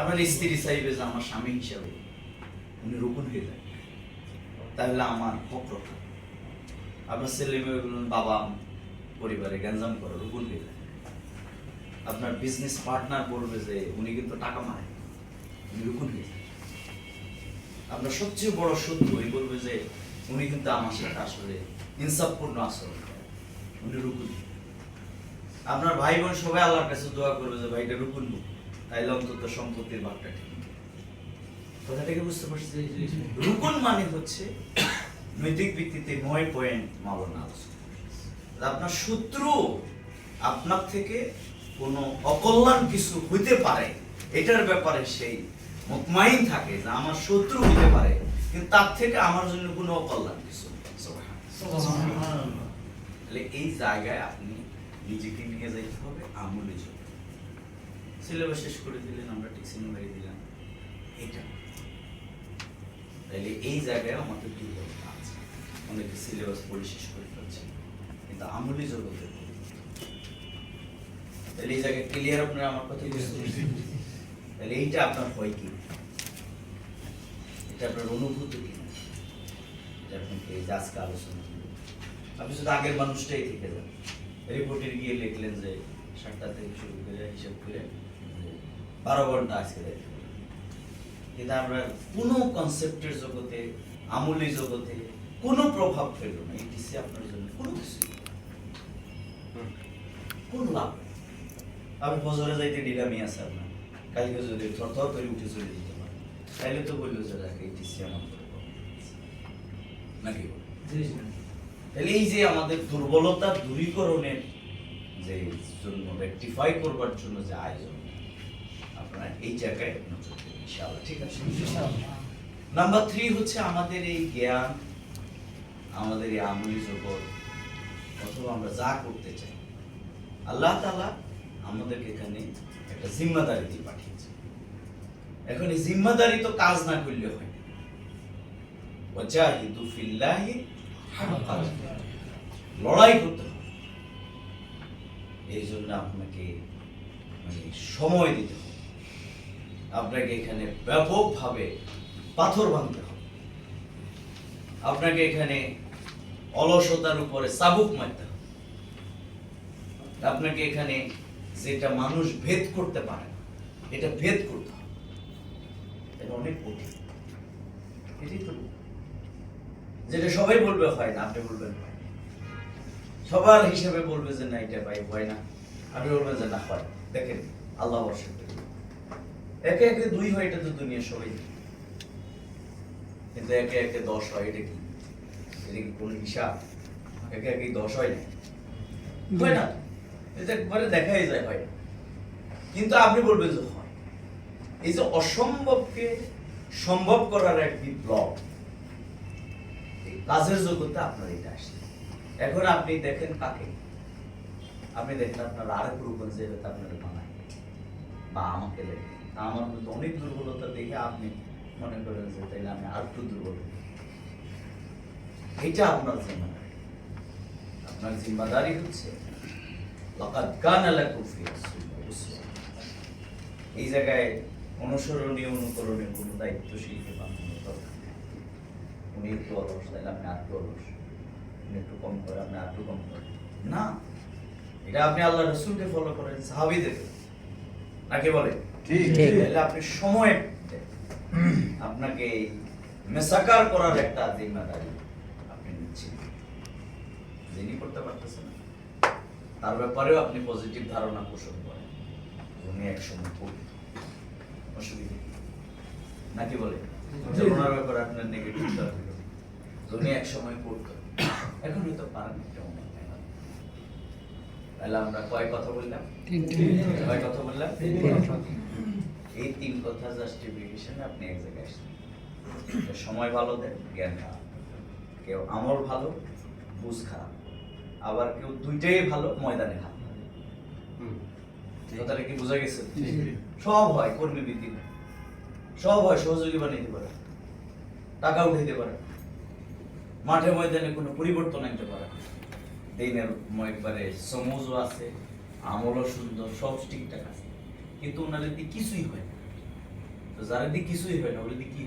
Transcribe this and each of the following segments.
আপনার স্ত্রী চাইবে যে আমার স্বামী হিসাবে উনি রুকুন হয়ে যায় তাহলে আমার হক রক্ষা আপনার ছেলে মেয়ে বলুন, বাবা, পরিবারে গ্যাঞ্জাম করে, রুকুন হয়ে যায় আপনার বিজনেস পার্টনার বলবে যে উনি কিন্তু টাকা মারে। উনি রুকুন হয়ে যায় আপনার সবচেয়ে বড় শত্রু ওই বলবে যে উনি কিন্তু আমার সাথে আসলে ইনসাফপূর্ণ আচরণ করে। উনি রুকুন আপনার ভাই বোন সবাই আল্লাহর কাছে দোয়া করবে যে ভাইটা রুকুন। তাইলে অন্তত সম্পত্তির ভাগটা ঠিক কথাটাকে বুঝতে পারছি রুকুন মানে হচ্ছে নৈতিক ভিত্তিতে নয় পয়েন্ট মাবনা আলোচনা। আপনার শত্রু আপনার থেকে কোনো অকল্যাণ কিছু হইতে পারে এটার ব্যাপারে সেই মুতমাইন থাকে যে আমার শত্রু হইতে পারে কিন্তু তার থেকে আমার জন্য কোনো অকল্যাণ কিছু তাহলে এই জায়গায় আপনি নিজেকে নিয়ে যাইতে হবে আমলে জন্য সিলেবাস শেষ করে দিলেন, আমরা টিক্সিং বাড়ি দিলাম। এটা তাহলে এই জায়গায় আমাদের দুর্বলতা আছে। অনেকে সিলেবাস পড়ে শেষ করে ফেলছে, কিন্তু আমলি জগতে ভুল। তাহলে এই জায়গায় ক্লিয়ার আপনারা আমার কথা তাহলে এইটা আপনার হয় কি? এটা আপনার অনুভূতি কি? আপনাকে আজকে আলোচনা আপনি শুধু আগের মানুষটাই থেকে যান। রিপোর্টে গিয়ে লিখলেন যে সাতটা থেকে শুরু করে হিসাব করে বারো ঘণ্টা আজকে দেখতে কিন্তু আমরা কোনো কনসেপ্টের জগতে আমলি জগতে কোনো প্রভাব ফেলল না। ইটিসি আপনার জন্য কোনো কিছু কোনো লাভ আপনি ফজরে যাইতে ডিরামি আছে আপনার। কালকে যদি থর থর করে উঠে চলে যেতে পারেন তাইলে তো বলল যে রাখে ইটিসি আমার। নাকি তাহলে এই যে আমাদের দুর্বলতা দূরীকরণের যে জন্য রেকটিফাই করবার জন্য যে আয়োজন আপনারা এই জায়গায় নজর দেবেন ইনশাআল্লাহ, ঠিক আছে? নাম্বার থ্রি হচ্ছে আমাদের এই জ্ঞান, আমাদের এই আমলি জগৎ, অথবা আমরা যা করতে চাই। আল্লাহ তাআলা আমাদেরকে এখানে একটা জিম্মাদারি দিয়ে পাঠিয়েছে। এখন এই জিম্মাদারি তো কাজ না করলে হয় লড়াই করতে হবে। এই জন্য আপনাকে মানে সময় দিতে হবে। আপনাকে এখানে ব্যাপকভাবে পাথর ভাঙতে হবে। আপনাকে এখানে অলসতার উপরে চাবুক মারতে হবে। আপনাকে এখানে যেটা মানুষ ভেদ করতে পারে এটা ভেদ করতে হবে। এটা অনেক কঠিন। যেটা সবাই বলবে হয় না, আপনি বলবেন সবার হিসেবে বলবে যে না, এটা ভাই হয় না। আপনি বলবেন যে না, হয় দেখেন, আল্লাহ বর্ষের একে একে দুই হয় এটা তো দুনিয়া সবাই কিন্তু একে একে দশ হয় এটা কি? এটা কি কোনো হিসাব? একে একে দশ হয় না? হয় না? এটা একবারে দেখাই যায় হয় কিন্তু আপনি বলবেন যে হয়। এই যে অসম্ভবকে সম্ভব করার এক বিপ্লব কাজের জগতে আপনার এটা আসছে এখন আপনি দেখেন কাকে? আপনি দেখেন আপনার আরেক রূপন যে আপনার বানায়। বা আমাকে দেখেন। আমার মধ্যে অনেক দুর্বলতা দেখে আপনি মনে করেন যে তাইলে আমি আর একটু দুর্বল। এটা আপনার জিম্মাদারি। আপনার জিম্মাদারি হচ্ছে এই জায়গায় অনুসরণীয় অনুকরণের কোনো দায়িত্বশীলকে বানানোর দরকার উনি একটু অলস তাহলে আপনি আর একটু অলস। উনি একটু কম করে, আপনি আর একটু কম করেন না, এটা আপনি আল্লাহ রসুলকে ফলো করেন, সাহাবিদেরকে। নাকি বলে? ঠিক। তাহলে আপনি সময় আপনাকে মেসাকার করার একটা জিম্মাদারি আপনি নিচ্ছেন। যিনি করতে পারতেছেন তার ব্যাপারেও আপনি পজিটিভ ধারণা পোষণ করেন। উনি একসময় করবেন অসুবিধা নাকি বলে? ওনার ব্যাপারে আপনার নেগেটিভ উনি এক সময় করতো। এখন হয়তো পারেন কেমন তাহলে আমরা কয় কথা বললাম? কয় কথা বললাম? কথা জাস্টিফিকেশনে আপনি এক জায়গায় আসছেন। সময় ভালো দেন জ্ঞান খারাপ। কেউ আমল ভালো বুঝ খারাপ। আবার কেউ দুইটাই ভালো ময়দানে খারাপ কথাটা কি বোঝা গেছে? সব হয় কর্মী বৃদ্ধি সব হয় সহযোগী বানাইতে পারে। টাকা উঠাইতে পারে। মাঠে ময়দানে কোনো পরিবর্তন আনতে পারে। দিনের একবারে সমুজও আছে আমলও সুন্দর সব ঠিকঠাক আছে। কিন্তু ওনাদের কিছুই হয় না। তো যারা দিয়ে কিছুই হয় না, ওগুলো দিয়ে কি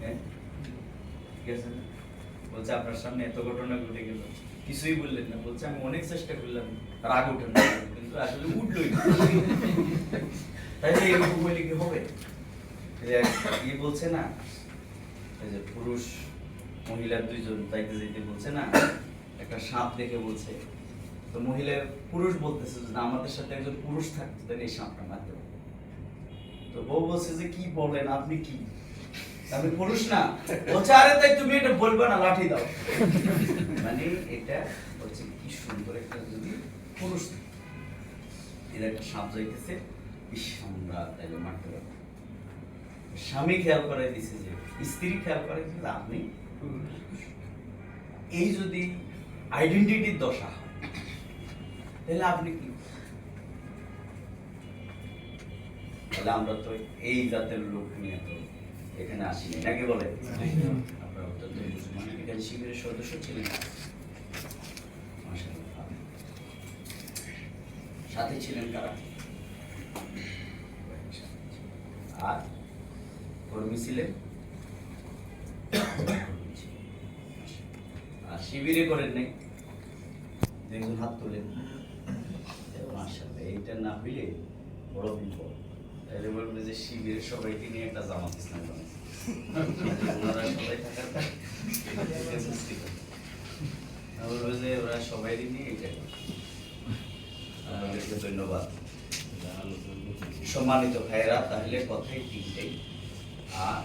হ্যাঁ? ঠিক আছে বলছে, আপনার সামনে এত ঘটনা ঘটে গেল। কিছুই বললেন না। বলছে, আমি অনেক চেষ্টা করলাম রাগ উঠে কিন্তু আসলে উঠলোই না। তাইলে এরকম কি হবে? ইয়ে বলছে না যে পুরুষ মহিলা দুইজন যাইতে যাইতে বলছে না, একটা সাপ দেখে বলছে। তো মহিলা পুরুষ বলতেছে যে আমাদের সাথে একজন পুরুষ থাকতো তাহলে এই সাপটা মারতে বউ বলছে যে, কি বলেন? আপনি কি? আমি পুরুষ না? বলছে, আরে, তাই তুমি এটা বলবে না, লাঠি দাও। মানে এটা হচ্ছে কি সুন্দর একটা যদি পুরুষ একটা সাপ যাইতেছে আমরা তাইলে মারতে পারব। স্বামী খেয়াল করে দিছে যে, স্ত্রী খেয়াল করে যে, আপনি এই যদি আইডেন্টিটির দশা হয় তাহলে আপনি কি তাহলে আমরা তো এই জাতের লোক নিয়ে তো এখানে আসিনি, নাকি বলে? শিবিরের সদস্য ছিলেন। সাথে ছিলেন কারা? আর কর্মী ছিলেন? আর শিবিরে করেন নাই? একজন হাত তোলেন। মাশাআল্লাহ, এইটা না হইলে বড় বিপদ। তাহলে বলবে যে শিবিরের সবাইকে নিয়ে একটা জামাত ইসলাম ওরা সবাই নিয়ে এটা করে। ধন্যবাদ। সম্মানিত ভাইয়েরা, তাহলে কথাই তিনটাই। আর